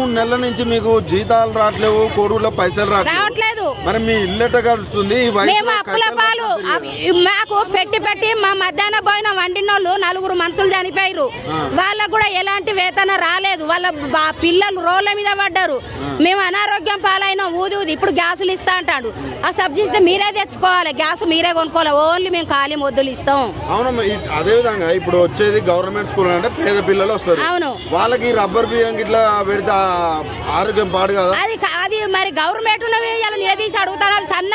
మూడు నెలల నుంచి మీకు జీతాలు రావట్లేవు కోడూరులో పైసలు రావట్లేదు మరి మీ ఇల్లు ఎట్ట గడుస్తుంది మేము అప్పుల పాలు మాకు పెట్టి పెట్టి మా మధ్యాహ్న భోజనం వండినోళ్ళు నలుగురు మనుషులు చనిపోయారు వాళ్ళకు కూడా ఎలాంటి వేతన రాలేదు. వాళ్ళ పిల్లలు రోడ్ల మీద పడ్డారు. మేము అనారోగ్యం పాలైన. ఊది ఊది ఇప్పుడు గ్యాసులు ఇస్తా అంటాడు. ఆ సబ్సిడీ మీరే తెచ్చుకోవాలి. గ్యాస్ మీరే కొనుక్కోవాలి. ఓన్లీ మేము ఖాళీ మొద్దులు ఇస్తాం. అవునమ్మా ఈ- అదే విధంగా ఇప్పుడు వచ్చేది గవర్నమెంట్ స్కూల్ అంటే పేద పిల్లలు వస్తారు. అవును. వాళ్ళకి రబ్బర్ బియ్యం ఇట్లా పెడితే ఆరోగ్యం పాడు కదా? అది అది మరి గవర్నమెంట్ ఉన్నవి ఇలా నిలదీసి అడుగుతారు అవి సన్న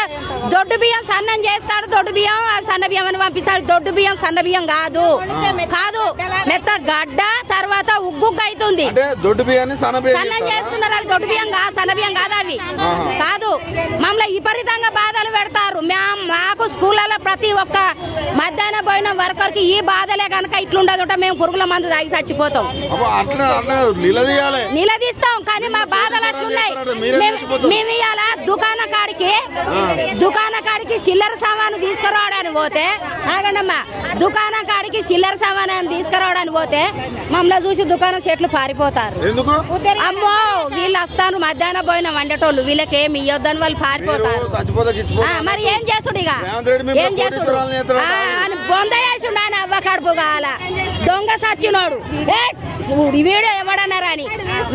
దొడ్డు బియ్యం సన్నం చేస్తాడు దొడ్డు బియ్యం అవి సన్న బియ్యం అని పంపిస్తాడు. దొడ్డు బియ్యం సన్న బియ్యం కాదు. కాదు మెత్త గడ్డ తర్వాత ఉగ్గు అవుతుంది దొడ్డు బియ్యాన్ని సన్న? చేస్తున్నారు అవి దొడ్డు బియ్యం కాదు సన్న బియ్యం కాదు అవి. కాదు మమ్మల్ని విపరీతంగా బాధలు పెడతారు. మాకు స్కూళ్ళలో ప్రతి ఒక్క మధ్యాహ్న పోయిన వర్కర్కి ఈ బాధలే కనుక ఇట్లుండదుట మేము పురుగుల మందు తాగి చచ్చిపోతాం. నిలదీస్తాం కానీ మా బాధలు అట్లున్నాయి. మేము- ఇవాళ దుకాణ కాడికి దుకాణ కాడికి చిల్లర సామాను తీసుకురావడానికి పోతే ఆగండమ్మా దుకాణ కాడికి చిల్లర సామాను తీసుకురావడానికి పోతే మమ్మల్ని చూసి దుకాణం చెట్లు పారిపోతారు. అమ్మో వీళ్ళు వస్తాను మధ్యాహ్నం పోయిన వండేటోళ్ళు వీళ్ళకి ఏమి ఇయ్యొద్దని వాళ్ళు పారిపోతారు. మరి ఏం చేసుడు ఇక? ఏం చేసుడు బొంద చేసుడు ఆయన అవ్వ కడుపు కాల దొంగ సచ్చినోడు. వీడియో ఎవడన్నారా అని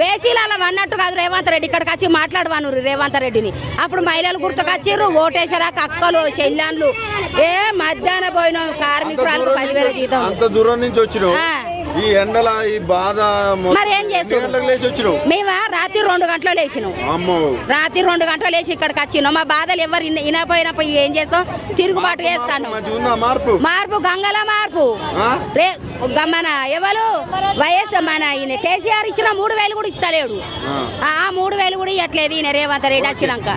వేసీలు అలా అన్నట్టు కాదు రేవంత్ రెడ్డి. ఇక్కడికి వచ్చి మాట్లాడవాను రేవంత్ రెడ్డిని. అప్పుడు మహిళలు గుర్తుకొచ్చిర్రు ఓటేసారాక అక్కలు చెల్లెన్లు ఏ మధ్యాహ్న పోయిన కార్మికురాలు పదివేల జీతం? అంత దూరం నుంచి వచ్చినావు. ఆ. ఈ ఎండల ఈ బాధ మరి ఏం వచ్చినావు? మేము రాత్రి రెండు గంటలు లేచినాం. రాత్రి రెండు గంటలు లేచి ఇక్కడికి వచ్చినాం. మా బాధలు ఎవరు వినపోయినప్పుడు ఏం చేస్తాం? తిరుగుబాటు చేస్తాను. మార్పు? గంగల మార్పు. మన ఎవరు? వైఎస్ మన ఈయన. కేసీఆర్ ఇచ్చిన మూడు వేలు కూడా ఇస్తలేడు. ఆ. మూడు వేలు కూడా ఇవ్వట్లేదు ఈయన రేవంత్ రెడ్డి వచ్చినాక.